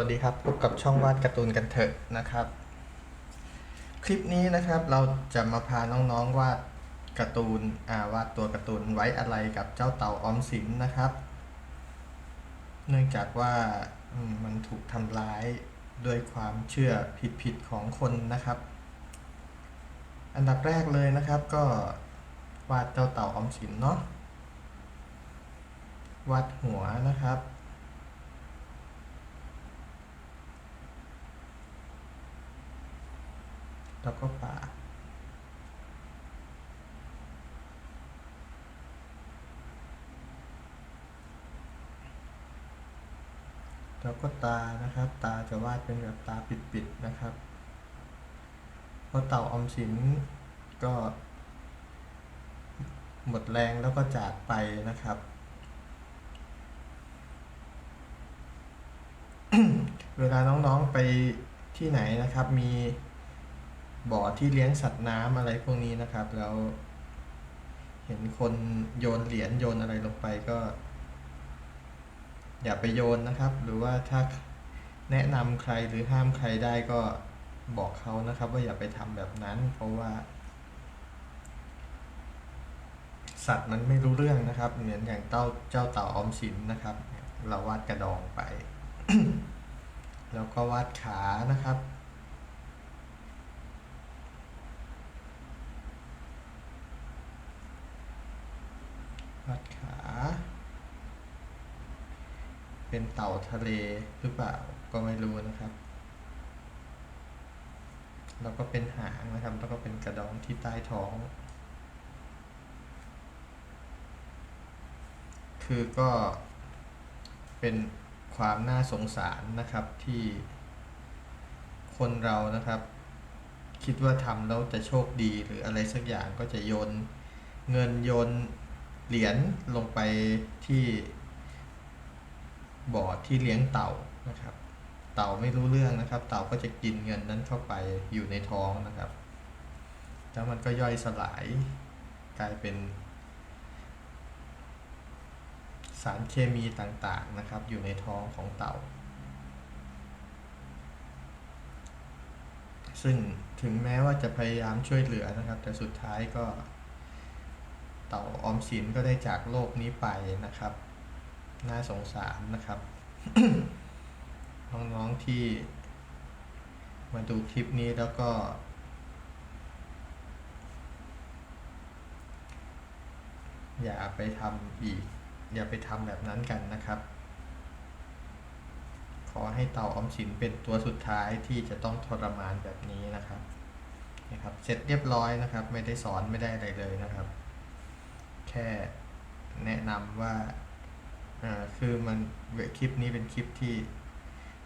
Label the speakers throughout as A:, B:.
A: วัสดีครับ พบกับช่องวาดการ์ตูนกันเถอะนะครับ คลิปนี้นะครับเราจะมาพาน้องๆวาดการ์ตูนอ่าวาดตัวการ์ตูนไว้อะไรกับเจ้าเต่าออมสินนะครับ เนื่องจากว่ามมันถูกทำร้ายด้วยความเชื่อผิดๆของคนนะครับ อันดับแรกเลยนะครับก็วาดเจ้าเต่าออมสินเนาะวาดหัวนะครับ แล้วก็ปากแล้วก็ตานะครับ ตาจะวาดเป็นแบบตาปิดๆนะครับเพราะเต่าออมสินก็ หมดแรงแล้วก็จากไปนะครับ เวลาน้องๆไปที่ไหนนะครับมี บ่อที่เลี้ยงสัตว์น้ำอะไรพวกนี้นะครับ แล้ว เห็นคนโยนเหรียญโยนอะไรลงไปก็ อย่าไปโยนนะครับ หรือว่าถ้าแนะนำใครหรือห้ามใครได้ก็บอกเขานะครับ ว่าอย่าไปทำแบบนั้น เพราะว่า สัตว์มันไม่รู้เรื่องนะครับ เหมือนอย่างเต้าเจ้าเต่าออมสินนะครับ เราวาดกระดองไป แล้วก็วาดขานะครับ วาดขา เป็นเต่าทะเลหรือเปล่าก็ไม่รู้นะครับ แล้วก็เป็นหางนะครับ แล้วก็เป็นกระดองที่ใต้ท้อง คือก็เป็นความน่าสงสารนะครับที่คนเรานะครับ คิดว่าทำแล้วจะโชคดีหรืออะไรสักอย่างก็จะโยนเงินโยน เหรียญลงไปที่บ่อที่เลี้ยงเต่านะครับ เต่าไม่รู้เรื่องนะครับ เต่าก็จะกินเงินนั้นเข้าไปอยู่ในท้องนะครับ แล้วมันก็ย่อยสลายกลายเป็น สารเคมีต่างๆนะครับ อยู่ในท้องของเต่า ซึ่งถึงแม้ว่าจะพยายามช่วยเหลือนะครับ แต่สุดท้ายก็ ต่าออมสินก็ได้จากโลกนี้ไปนะครับ น่าสงสารนะครับ น้องๆที่ มาดูคลิปนี้แล้วก็ อย่าไปทำอีก อย่าไปทำแบบนั้นกันนะครับ ขอให้เต่าออมสินเป็นตัวสุดท้ายที่จะต้องทรมานแบบนี้นะครับนะครับ เสร็จเรียบร้อยนะครับ ไม่ได้สอนไม่ได้อะไรเลยนะครับ ค่แนะนำว่าคือมันคลิปนี้เป็นคลิปที่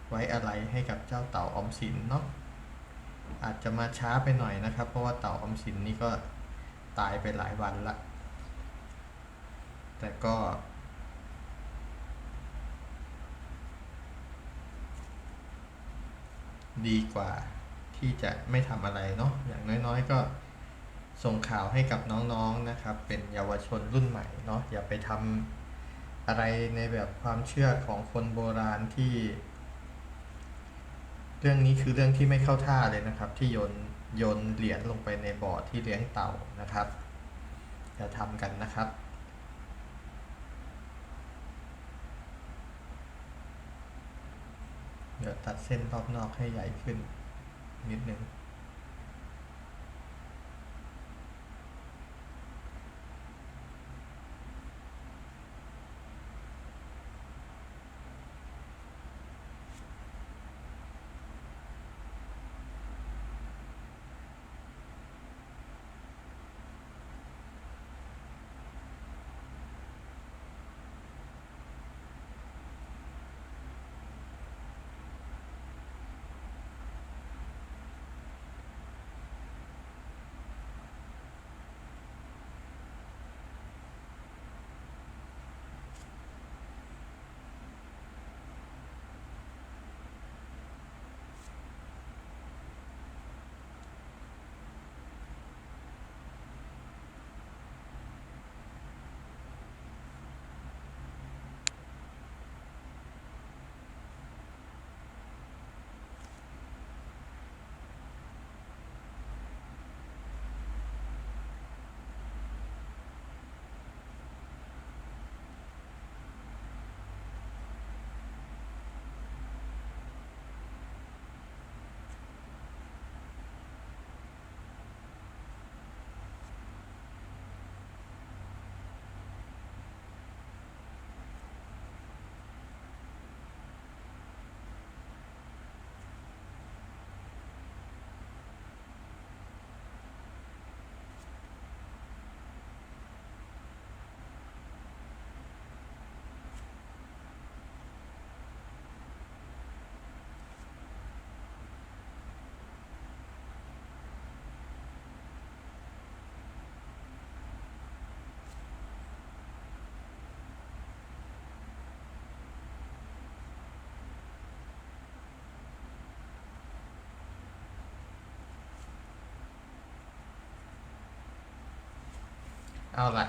A: ไว้อะไรให้กับเจ้าเต่าอมสินเนาะอาจจะมาช้าไปหน่อยนะครับ เพราะว่าเต่าออมสินนี่ก็ตายไปหลายวันละ แต่ก็ดีกว่าที่จะไม่ทำอะไรเนาะอย่างน้อยๆก็ ส่งข่าวให้กับน้องๆนะครับ เป็นเยาวชนรุ่นใหม่เนาะอย่าไปทำอะไรในแบบความเชื่อของคนโบราณที่ เรื่องนี้คือเรื่องที่ไม่เข้าท่าเลยนะครับ ที่โยนโยนเหรียญลงไปในบ่อที่เลี้ยงเต่านะครับอย่าทำกันนะครับเดี๋ยวตัดเส้นรอบนอกให้ใหญ่ขึ้นนิดนึง เอาละ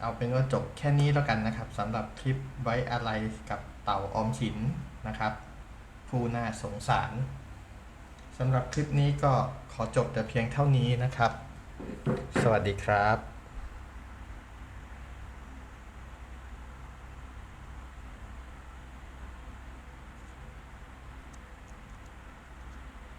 A: เอาเป็นว่าจบแค่นี้แล้วกันนะครับสำหรับคลิปไว้อะไรกับเต่าออมสินนะครับ ผู้น่าสงสารสำหรับคลิปนี้ก็ขอจบแต่เพียงเท่านี้นะครับ สวัสดีครับ